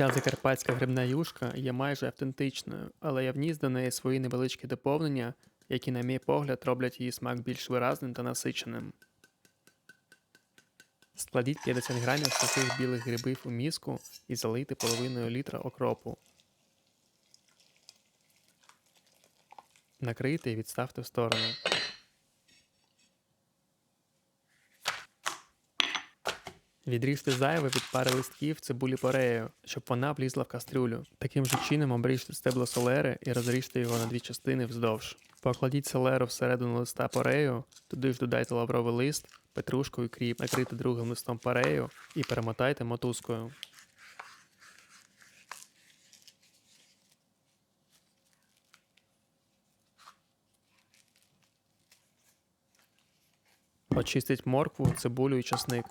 Ця закарпатська грибна юшка є майже автентичною, але я вніс до неї свої невеличкі доповнення, які, на мій погляд, роблять її смак більш виразним та насиченим. Складіть 50 грамів сухих білих грибів у міску і залийте половиною літра окропу. Накрийте і відставте в сторону. Відріжте зайве від пари листків цибулі порею, щоб вона влізла в кастрюлю. Таким же чином обріжте стебло солери і розріжте його на дві частини вздовж. Покладіть селеру всередину листа порею, туди ж додайте лавровий лист, петрушку і кріп, накрийте другим листом порею і перемотайте мотузкою. Очистіть моркву, цибулю і часник.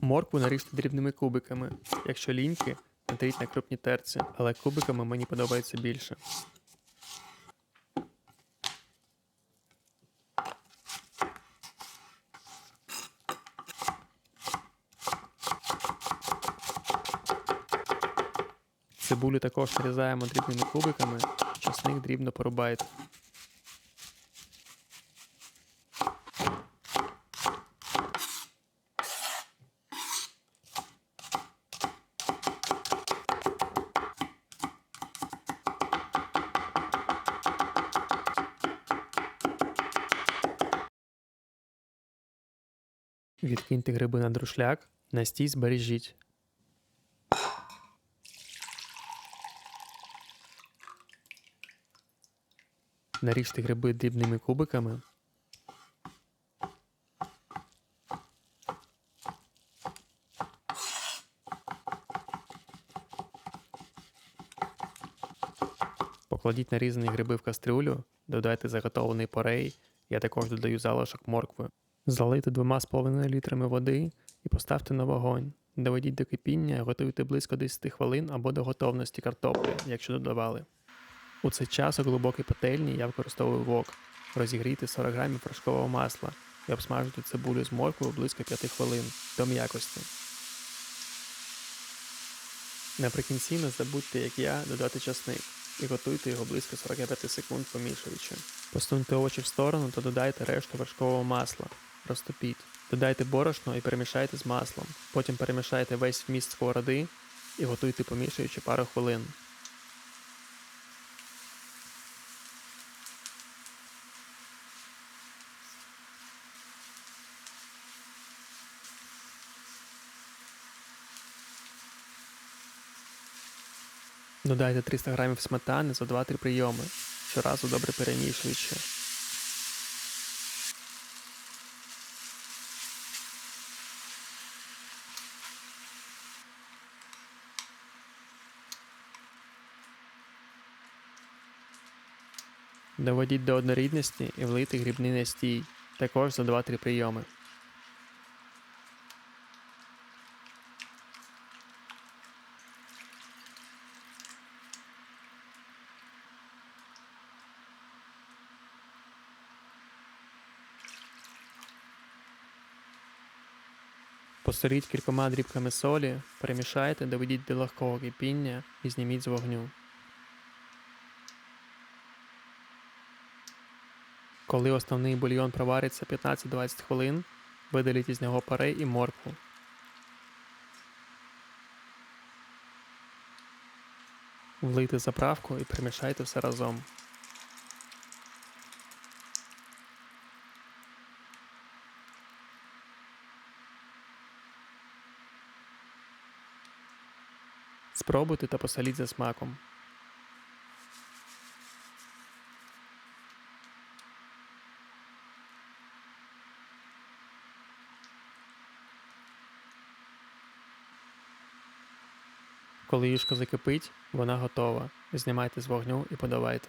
Моркву наріжте дрібними кубиками. Якщо ліньки, натріть на крупні терці, але кубиками мені подобається більше. Цибулю також нарізаємо дрібними кубиками, часник дрібно порубайте. Відкиньте гриби на друшляк, на стій збережіть. Наріжте гриби дрібними кубиками. Покладіть нарізані гриби в кастрюлю, додайте заготовлений порей, я також додаю залишок моркви. Залийте 2,5 літрами води і поставте на вогонь. Доведіть до кипіння, готуйте близько 10 хвилин або до готовності картоплі, якщо додавали. У цей час у глибокій пательні я використовую вок. Розігрійте 40 грамів фрашкового масла і обсмажуйте цибулю з морквою близько 5 хвилин до м'якості. Наприкінці не забудьте, як я, додати часник і готуйте його близько 45 секунд помішуючи. Посуньте овочі в сторону та додайте решту вершкового масла. Розтопіть. Додайте борошно і перемішайте з маслом. Потім перемішайте весь вміст сковороди і готуйте помішуючи пару хвилин. Додайте 300 грамів сметани за 2-3 прийоми, щоразу добре перемішуючи. Доведіть до однорідності і влийте грібний настій, також за 2-3 прийоми. Посоліть кількома дрібками солі, перемішайте, доведіть до легкого кипіння і зніміть з вогню. Коли основний бульйон провариться 15-20 хвилин, видаліть із нього парей і моркву. Влийте заправку і перемішайте все разом. Спробуйте та посоліть за смаком. Коли юшка закипить, вона готова. Знімайте з вогню і подавайте.